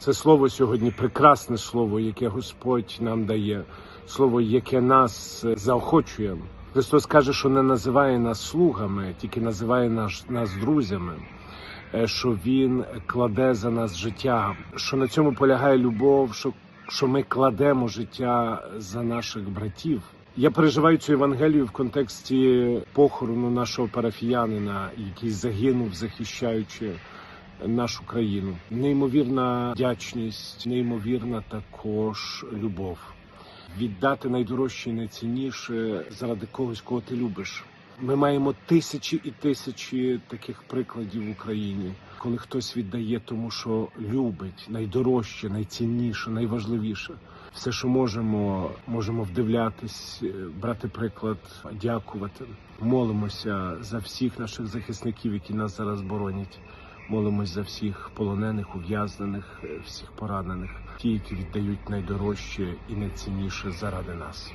Це слово сьогодні прекрасне слово, яке Господь нам дає, слово, яке нас е, заохочує. Христос каже, що не називає нас слугами, тільки називає нас, нас друзями. е, Що він кладе за нас життя, що на цьому полягає любов, що, що ми кладемо життя за наших братів. Я переживаю цю Євангелію в контексті похорону нашого парафіянина, який загинув, захищаючи нашу країну. Неймовірна вдячність, неймовірна також любов. Віддати найдорожче і найцінніше заради когось, кого ти любиш. Ми маємо тисячі і тисячі таких прикладів в Україні, коли хтось віддає тому, що любить найдорожче, найцінніше, найважливіше. Все, що можемо, можемо вдивлятись, е, брати приклад, дякувати. Молимося за всіх наших захисників, які нас зараз боронять. Молимось за всіх полонених, ув'язнених, е, всіх поранених, ті, які віддають найдорожче і найцінніше заради нас.